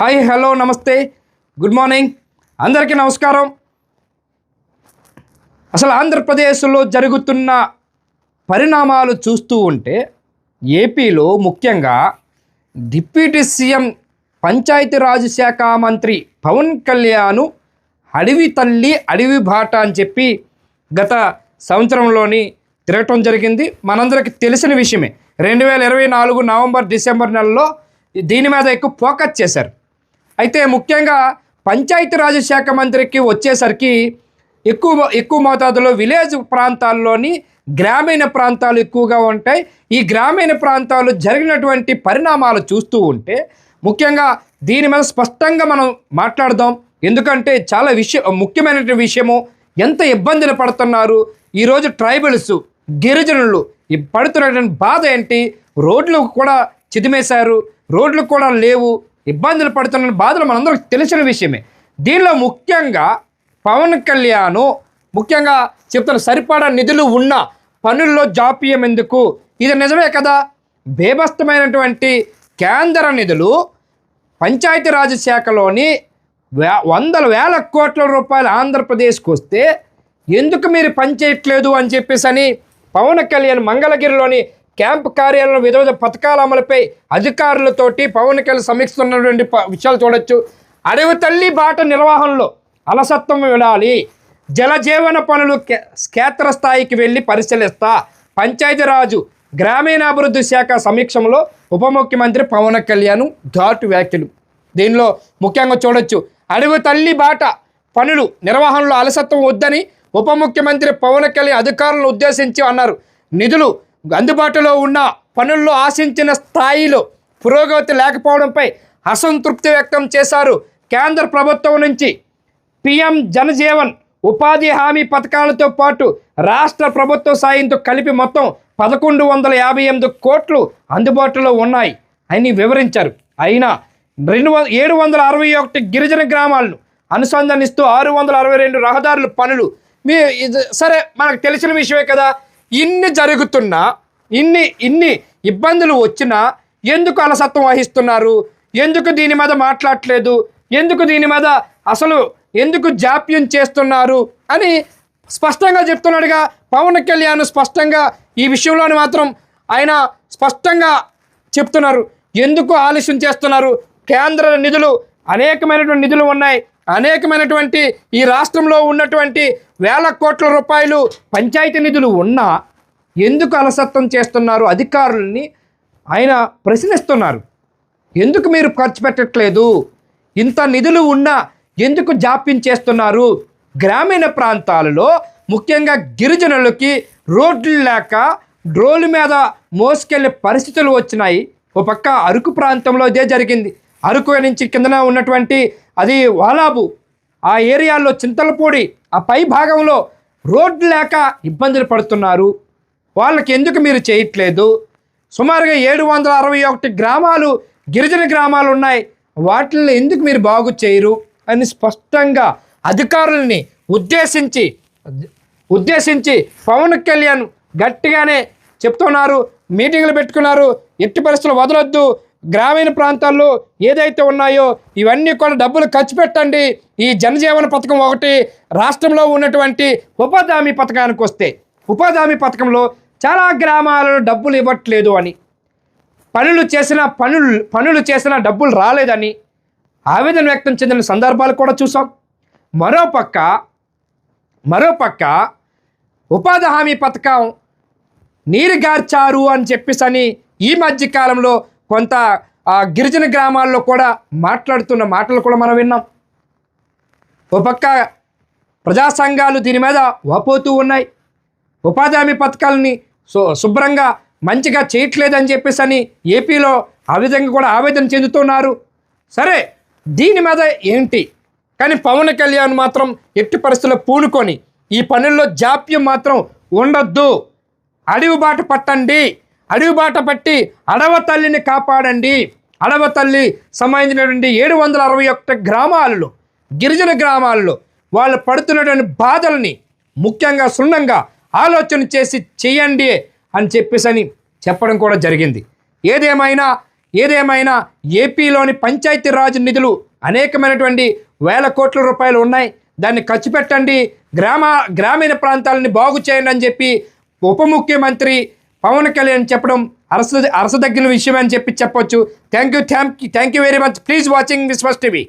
Hi hello నమస్తే. Good morning. అందరికీ నమస్కారం. అసలు ఆంధ్రప్రదేశ్లో జరుగుతున్న పరిణామాలు చూస్తూ ఉంటే ఏపీలో ముఖ్యంగా డిప్యూటీ సీఎం పంచాయతీరాజ్ శాఖ మంత్రి పవన్ కళ్యాణ్ అడవి తల్లి అడవి బాట అని చెప్పి గత సంవత్సరంలోని తిరగటం జరిగింది. మనందరికీ తెలిసిన విషయమే. రెండు వేల ఇరవై నాలుగు నవంబర్ డిసెంబర్ నెలలో దీని మీద ఎక్కువ ఫోకస్ చేశారు. అయితే ముఖ్యంగా పంచాయతీరాజ్ శాఖ మంత్రికి వచ్చేసరికి ఎక్కువ ఎక్కువ మోతాదులో విలేజ్ ప్రాంతాల్లోని గ్రామీణ ప్రాంతాలు ఎక్కువగా ఉంటాయి. ఈ గ్రామీణ ప్రాంతాలు జరిగినటువంటి పరిణామాలు చూస్తూ ఉంటే ముఖ్యంగా దీని మీద స్పష్టంగా మనం మాట్లాడదాం. ఎందుకంటే చాలా విషయం ముఖ్యమైనటువంటి విషయము ఎంత ఇబ్బందులు పడుతున్నారు. ఈరోజు ట్రైబల్స్ గిరిజనులు ఈ పడుతున్నటువంటి బాధ ఏంటి? రోడ్లు కూడా చిదిమేశారు. రోడ్లు కూడా లేవు. ఇబ్బందులు పడుతున్న బాధలు మనందరికి తెలిసిన విషయమే. దీనిలో ముఖ్యంగా పవన్ కళ్యాణ్ ముఖ్యంగా చెప్తున్న సరిపడా నిధులు ఉన్న పనుల్లో జాప్యం ఎందుకు? ఇది నిజమే కదా? బేభస్తమైనటువంటి కేంద్ర నిధులు పంచాయతీరాజ్ శాఖలోని వే వందల వేల కోట్ల రూపాయలు ఆంధ్రప్రదేశ్కి వస్తే ఎందుకు మీరు పనిచేయట్లేదు అని చెప్పేసి అని పవన్ కళ్యాణ్ మంగళగిరిలోని క్యాంప్ కార్యాలయంలో వివిధ పథకాల అమలుపై అధికారులతోటి పవన్ కళ్యాణ్ సమీక్షిస్తున్నటువంటి విషయాలు చూడొచ్చు. అడవి తల్లి బాట నిర్వహణలో అలసత్వం విడాలి జలజీవన పనులు క్షేత్రస్థాయికి వెళ్ళి పరిశీలిస్తా. పంచాయతీరాజు గ్రామీణాభివృద్ధి శాఖ సమీక్షంలో ఉప ముఖ్యమంత్రి పవన్ కళ్యాణ్ ఘాటు వ్యాఖ్యలు. దీనిలో ముఖ్యంగా చూడొచ్చు. అడవి తల్లి బాట పనులు నిర్వహణలో అలసత్వం వద్దని ఉప ముఖ్యమంత్రి పవన్ కళ్యాణ్ అధికారులను ఉద్దేశించి అన్నారు. నిధులు అందుబాటులో ఉన్న పనుల్లో ఆశించిన స్థాయిలో పురోగతి లేకపోవడంపై అసంతృప్తి వ్యక్తం చేశారు కేంద్ర ప్రభుత్వం నుంచి. పిఎం జనజీవన్ ఉపాధి హామీ పథకాలతో పాటు రాష్ట్ర ప్రభుత్వ సాయంతో కలిపి మొత్తం పదకొండు వందల యాభై ఎనిమిది కోట్లు అందుబాటులో ఉన్నాయి అని వివరించారు. అయినా రెండు ఏడు వందల అరవై ఒకటి గిరిజన గ్రామాలను అనుసంధానిస్తూ ఆరు వందల అరవై రెండు రహదారుల పనులు మీ ఇది సరే మనకు తెలిసిన విషయమే కదా. ఇన్ని జరుగుతున్నా ఇన్ని ఇన్ని ఇబ్బందులు వచ్చినా ఎందుకు అలసత్వం వహిస్తున్నారు? ఎందుకు దీని మీద మాట్లాడట్లేదు? ఎందుకు దీని మీద అసలు ఎందుకు జాప్యం చేస్తున్నారు? అని స్పష్టంగా చెప్తున్నాడుగా పవన్ కళ్యాణ్ స్పష్టంగా ఈ విషయంలోని మాత్రం ఆయన స్పష్టంగా చెప్తున్నారు. ఎందుకు ఆలస్యం చేస్తున్నారు? కేంద్ర నిధులు అనేకమైనటువంటి నిధులు ఉన్నాయి. అనేకమైనటువంటి ఈ రాష్ట్రంలో ఉన్నటువంటి వేల కోట్ల రూపాయలు పంచాయతీ నిధులు ఉన్నా ఎందుకు అలసత్వం చేస్తున్నారు అధికారులని ఆయన ప్రశ్నిస్తున్నారు. ఎందుకు మీరు ఖర్చు పెట్టట్లేదు? ఇంత నిధులు ఉన్నా ఎందుకు జాప్యం చేస్తున్నారు? గ్రామీణ ప్రాంతాలలో ముఖ్యంగా గిరిజనులకి రోడ్లు లేక డ్రోలు మీద మోసుకెళ్ళే పరిస్థితులు వచ్చినాయి. ఓ పక్క అరకు ప్రాంతంలో ఇదే జరిగింది. అరకు నుంచి కిందన ఉన్నటువంటి అది వాలాబు. ఆ ఏరియాలో చింతలపూడి ఆ పై భాగంలో రోడ్లు లేక ఇబ్బందులు పడుతున్నారు. వాళ్ళకి ఎందుకు మీరు చేయట్లేదు? సుమారుగా ఏడు వందల అరవై ఒకటి గ్రామాలు గిరిజన గ్రామాలు ఉన్నాయి. వాటిని ఎందుకు మీరు బాగు చేయరు? అని స్పష్టంగా అధికారుల్ని ఉద్దేశించి ఉద్దేశించి పవన్ కళ్యాణ్ గట్టిగానే చెప్తున్నారు మీటింగ్లు పెట్టుకున్నారు. ఎట్టి పరిస్థితులు వదలొద్దు. గ్రామీణ ప్రాంతాల్లో ఏదైతే ఉన్నాయో ఇవన్నీ కూడా డబ్బులు ఖర్చు పెట్టండి. ఈ జనజీవన పథకం ఒకటి రాష్ట్రంలో ఉన్నటువంటి ఉపాధి హామీ పథకానికి వస్తే ఉపాధి హామీ పథకంలో చాలా గ్రామాలలో డబ్బులు ఇవ్వట్లేదు అని. పనులు చేసిన పనులు పనులు చేసిన డబ్బులు రాలేదని ఆవేదన వ్యక్తం చెందిన సందర్భాలు కూడా చూసాం. మరోపక్క మరోపక్క ఉపాధి హామీ పథకం నీరు గార్చారు అని చెప్పేసి అని ఈ మధ్య కాలంలో కొంత గిరిజన గ్రామాల్లో కూడా మాట్లాడుతున్న మాటలు కూడా మనం విన్నాం. ఓ పక్క ప్రజా సంఘాలు దీని మీద వాపోతూ ఉన్నాయి. ఉపాధి హామీ పథకాలని సో శుభ్రంగా మంచిగా చేయట్లేదని చెప్పేసి అని ఏపీలో ఆ విధంగా కూడా ఆవేదన చెందుతున్నారు. సరే దీని మీద ఏంటి? కానీ పవన్ కళ్యాణ్ మాత్రం ఎట్టి పరిస్థితుల్లో పూనుకొని ఈ పనుల్లో జాప్యం మాత్రం ఉండొద్దు. అడవి బాట పట్టండి. అడవి బాట పట్టి అడవ తల్లిని కాపాడండి. అడవ తల్లి సంబంధించినటువంటి ఏడు వందల అరవై ఒకటి గ్రామాలలో గిరిజన గ్రామాల్లో వాళ్ళు పడుతున్నటువంటి బాధల్ని ముఖ్యంగా సున్నంగా ఆలోచన చేసి చేయండి అని చెప్పేసి అని చెప్పడం కూడా జరిగింది. ఏదేమైనా ఏదేమైనా ఏపీలోని పంచాయతీరాజ్ నిధులు అనేకమైనటువంటి వేల కోట్ల రూపాయలు ఉన్నాయి. దాన్ని ఖర్చు పెట్టండి. గ్రామ గ్రామీణ ప్రాంతాలని బాగు చేయండి అని చెప్పి ఉప ముఖ్యమంత్రి పవన్ కళ్యాణ్ చెప్పడం అరస అరసదగ్గిన విషయం అని చెప్పి చెప్పొచ్చు. Thank you thank you thank you very much please watching this first TV